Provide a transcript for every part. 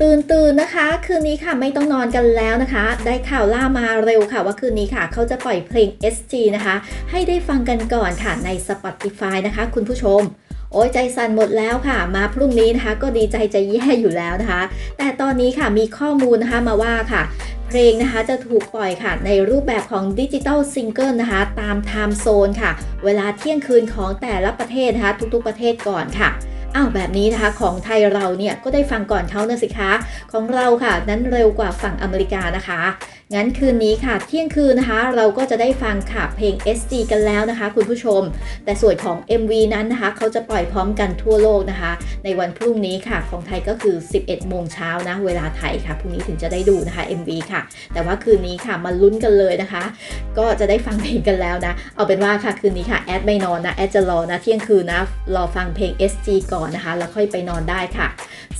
ตื่นตื่นนะคะ คืนนี้ค่ะไม่ต้องนอนกันแล้วนะคะ ได้ข่าวล่ามาเร็วค่ะ ว่าคืนนี้ค่ะเขาจะปล่อยเพลง SG นะคะ ให้ได้ฟังกันก่อนค่ะใน Spotify นะคะ คุณผู้ชม โอ้ยใจสั่นหมดแล้วค่ะ มาพรุ่งนี้นะคะ ก็ดีใจใจแย่อยู่แล้วนะคะ แต่ตอนนี้ค่ะมีข้อมูลนะคะมาว่าค่ะเพลงนะคะจะถูกปล่อยค่ะในรูปแบบของดิจิตอลซิงเกิลนะคะ ตามไทม์โซนค่ะ เวลาเที่ยงคืนของแต่ละประเทศนะคะ ทุกๆประเทศก่อนค่ะ อ้าวแบบนี้นะคะของไทยเราเนี่ยก็ได้ฟังก่อนเขานะสิคะ ของเราค่ะนั้นเร็วกว่าฝั่งอเมริกานะคะ งั้นคืนนี้ค่ะ เที่ยงคืนนะคะ เราก็จะได้ฟังค่ะเพลง SG กันแล้วนะคะ คุณผู้ชม แต่ส่วนของ MV นั้นนะคะ เขาจะปล่อยพร้อมกันทั่วโลกนะคะ ในวันพรุ่งนี้ค่ะ ของไทยก็คือ 11 โมงเช้านะเวลาไทยค่ะพรุ่งนี้ถึงจะได้ดูนะคะ MV ค่ะ แต่ว่าคืนนี้ค่ะมาลุ้นกันเลยนะคะ ก็จะได้ฟังเพลงกันแล้วนะเอาเป็นว่าค่ะคืนนี้ค่ะแอดไม่นอนนะแอดจะรอนะเที่ยงคืนนะรอฟังเพลง SG ก่อนนะคะ แล้วค่อยไปนอนได้ค่ะ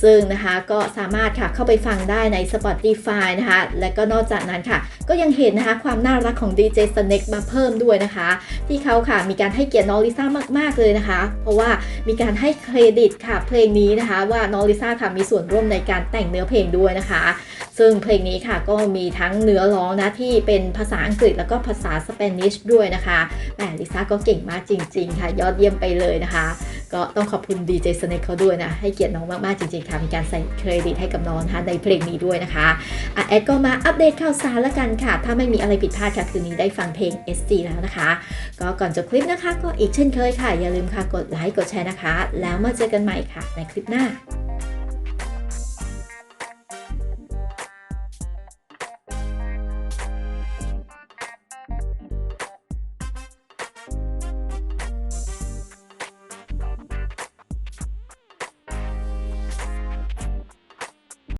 ซึ่งนะคะก็สามารถค่ะเข้าไปฟังได้ใน Spotify นะคะ และก็นอกจากนั้นค่ะ ก็ยังเห็นนะคะความน่ารักของ DJ Snake มาเพิ่มด้วยนะคะ ที่เขาค่ะมีการให้เกียรติน้องลิซ่ามาก ๆ เลยนะคะ เพราะว่ามีการให้เครดิตค่ะเพลงนี้นะคะ ว่าน้องลิซ่าค่ะมีส่วนร่วมในการแต่งเนื้อเพลงด้วยนะคะ ซึ่งเพลงนี้ค่ะก็มีทั้งเนื้อร้องนะที่เป็นภาษาอังกฤษแล้วก็ภาษาสเปนิชด้วยนะคะแต่ลิซ่าก็เก่งมากจริง ๆ ค่ะ ยอดเยี่ยมไปเลยนะคะ ก็ต้องขอบคุณดีเจสเน k เขาด้วยนะ ให้เกียรติน้องมาก ๆ จริง ๆ ค่ะ มีการใส่เครดิตให้กับน้องนะคะในเพลงนี้ด้วยนะคะอะแอดก็มาอัปเดตข่าวสารละกันค่ะ ถ้าไม่มีอะไรผิดพลาดค่ะ คืนนี้ได้ฟังเพลง SG แล้วนะคะ ก็ก่อนจบคลิปนะคะ ก็อีกเช่นเคยค่ะ อย่าลืมค่ะกดไลค์กดแชร์นะคะ แล้วมาเจอกันใหม่ค่ะ ในคลิปหน้า